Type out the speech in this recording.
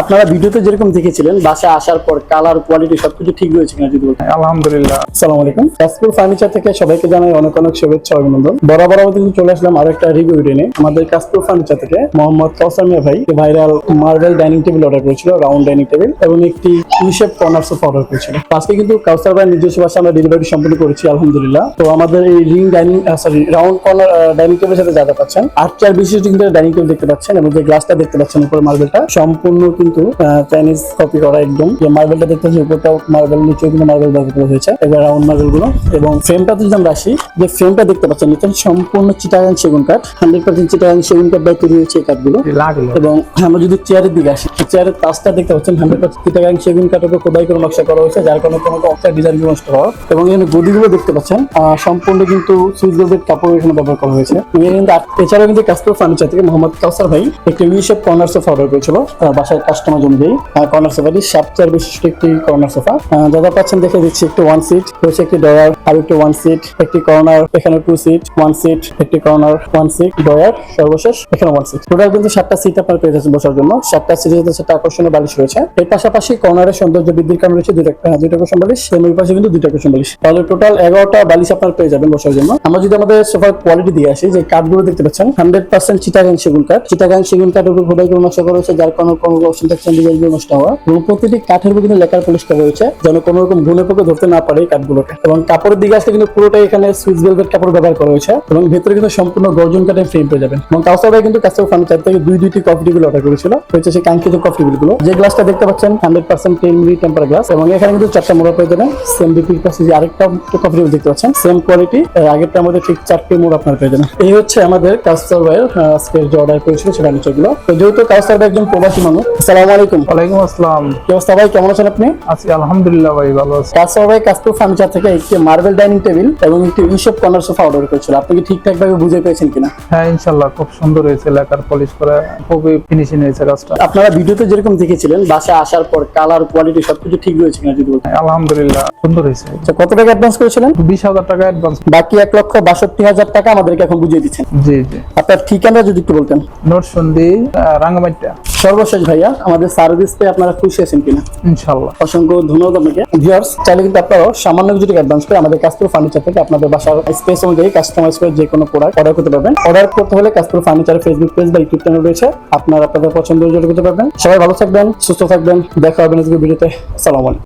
আপনারা ভিডিওতে যেরকম দেখেছিলেন বাসায় আসার পর কালার কোয়ালিটি সবকিছু ঠিক রয়েছে কিনা যদি বলতেন। আলহামদুলিল্লাহ। আসসালামু আলাইকুম। কাশপুর ফার্নিচার থেকে সবাইকে জানাই অনেক অনেক শুভেচ্ছা অভিনন্দন। বরাবর আমাদের কিন্তু চলে আসলাম আরও একটা রিভিউ নিয়ে আমাদের কাশপুর ফার্নিচার থেকে মোহাম্মদ কাউসার মিয়া ভাই viral marble dining table order করেছিল রাউন্ড ডাইনিং টেবিল এবং একটি ইউশেপ কর্নার সোফা অর্ডার করেছিল। আজকে কিন্তু কাউসার ভাই নিজস্ব ভাষা আমরা ডেলিভারি সম্পন্ন করেছি আলহামদুলিল্লাহ। তো আমাদের এই ring dining sorry round corner dining টেবিলের সাথে যা পাচ্ছেন আট চেয়ার বিশিষ্ট কিন্তু ডাইনিং টেবিল দেখতে পাচ্ছেন এবং যে গ্লাসটা দেখতে পাচ্ছেন উপরে মার্বেলটা সম্পূর্ণ কিন্তু চাইনিজ কপি করা একদম। যে মার্বেলটা দেখতে পাচ্ছি উপরটাও মার্বেল নিচেও কিন্তু মার্বেল ব্যবহার করা হয়েছে। এবার রাউন্ড মার্বেলগুলো এবং ফ্রেমটাতে যদি আমরা আসি যে ফ্রেমটা দেখতে পাচ্ছেন নিচে সম্পূর্ণ চিটাগাং সেগুন কাঠ হান্ড্রেড পার্সেন্ট চিটাগাং সেগুন কাঠ দিয়ে তৈরি হয়েছে এই কাঠগুলো এবং আমরা যদি চেয়ারের দিকে আসি চেয়ারের তাজটা দেখতে পাচ্ছেন হান্ড্রেড পার্সেন্ট চিটাগাং সেগুন কাঠের উপর খোদাই করে নকশা করা হয়েছে যার কারণে কোনো অক্সাইড ডিজাইন নষ্ট হওয়া এবং এখানে গদিগুলো দেখতে পাচ্ছেন সম্পূর্ণ কিন্তু সুইচ গোল্ডের কাপড় এখানে ব্যবহার করা হয়েছে। এছাড়াও কিন্তু কাস্টমার ফার্নিচার থেকে মোহাম্মদ কাউসার ভাই একটি উইশেপ কর্নার সোফা অর্ডার করেছিল বাসায় কাস্টমার অনুযায়ী কর্নার সোফাটি সাত চেয়ার বিশিষ্ট একটি কর্নার সোফা দাদা পাচ্ছেন দেখে দিচ্ছি একটি ওয়ান সিট রয়েছে একটি ডয়ার আর একটি ওয়ান সিট একটি কর্নার এখানে টু সিট ওয়ান সিট একটি কর্নার ওয়ান সিট ডয়ার সর্বশেষ এখানে ওয়ান সিট টোটাল কিন্তু সাতটা সিট আপনার পেয়ে যাচ্ছেন বসার জন্য। সাতটা সিটের সাথে সাতটা আকর্ষণীয় বালিশ রয়েছে। এর পাশাপাশি কর্নারের সৌন্দর্য বৃদ্ধির কারণে রয়েছে দুইটা আহ, দুইটা কুশন বালিশ এবং ওই পাশে কিন্তু দুইটা কুশন বালিশ। তাহলে টোটাল এগারোটা বালিশ আপনার পেয়ে যাবেন বসার জন্য। আমরা যদি আমাদের সোফার কোয়ালিটি দিয়ে আসি যে কাঠগুলো দেখতে পাচ্ছেন হান্ড্রেড পার্সেন্ট চিটাগাং সেগুন কাঠ চিটাগাং সেগুন কাঠের উপর খোদাই করে নকশা করা হয়েছে যার কারণে কোনো নষ্ট হওয়া। এবং প্রতিটি কাঠের লেখার হয়েছে যেন কোনো রকম পোকে ধরতে না পারে কাঠগুলোকে। এবং কাপড়ের দিকে আসলে কিন্তু পুরোটাই এখানে সুইচ কাপড় ব্যবহার করা হয়েছে। এবং ভেতরে কিন্তু সম্পূর্ণ গর্জন কাঠের ফ্রেম পেয়ে যাবেন। এবং কিন্তু কাস্টমার থেকে দুই, দুইটি কফি টেবিল অর্ডার করেছিল। সেই কাঙ্ক্ষিত কফি যে গ্লাসটা দেখতে পাচ্ছেন হান্ড্রেড পার্সেন্ট টেম্পার গ্লাস এবং এখানে কিন্তু চারটা মোড়া পেয়ে যাবেন। সেম বিপির যে আরেকটা কফি টেবিল দেখতে পাচ্ছেন। সেম কোয়ালিটি আগেরটার মধ্যে ঠিক চারটে মোড় আপনার পেয়ে যাবেন। এই হচ্ছে আমাদের ভাইয়ের আজকে যে অর্ডার করেছিল সে ফার্নিচারগুলো। তো যেহেতু কাউসার একজন প্রবাসী মানুষ আসসালামু আলাইকুম। ওয়ালাইকুম আসসালাম। কি অবস্থা ভাই? কেমন আছেন আপনি? আছি আলহামদুলিল্লাহ ভাই ভালো আছি। কাস্টমার ভাই কাস্টমার ফার্নিচার থেকে একটি মার্বেল ডাইনিং টেবিল এবং একটি ইউসেপ কর্নার সোফা অর্ডার করেছিল। আপনি কি ঠিকঠাক ভাবে বুঝে পেয়েছেন কিনা? হ্যাঁ খুব সুন্দর হয়েছে লেকার পলিশ করে খুবই ফিনিশিং হয়েছে কাজটা। আপনারা ভিডিওতে যেরকম দেখেছিলেন বাসায় আসার পর কালার কোয়ালিটি সবকিছু ঠিক রয়েছে কিনা যদি বলতেন। আলহামদুলিল্লাহ সুন্দর হয়েছে। আচ্ছা কত টাকা অ্যাডভান্স করেছিলেন? বিশ হাজার টাকা অ্যাডভান্স বাকি এক লক্ষ বাষট্টি হাজার টাকা আমাদেরকে এখন বুঝিয়ে দিচ্ছেন। জি জি। আপনার ঠিকানা যদি একটু বলতেন। নোট সন্ধি রাঙ্গামাটিয়া। সর্বশেষ ভাইয়া আমাদের সার্ভিস পেয়ে আপনারা খুশি আছেন কিনা? ইনশাল্লাহ অসংখ্য ধন্যবাদ আপনাকে। ভিউয়ার্স চাইলে কিন্তু আপনারাও সামান্য কিছু টাকা অ্যাডভান্স করে আমাদের কাস্তুর ফার্নিচার থেকে আপনাদের বাসার স্পেস অনুযায়ী কাস্টমাইজ করে যে কোনো প্রোডাক্ট অর্ডার করতে পারবেন। অর্ডার করতে হলে কাস্টমার ফার্নিচার ফেসবুক পেজ বা ইউটিউব চ্যানেল রয়েছে। আপনারা আপনাদের পছন্দ করতে পারবেন। সবাই ভালো থাকবেন সুস্থ থাকবেন। দেখা হবে নেক্সট ভিডিওতে আসসালামু আলাইকুম।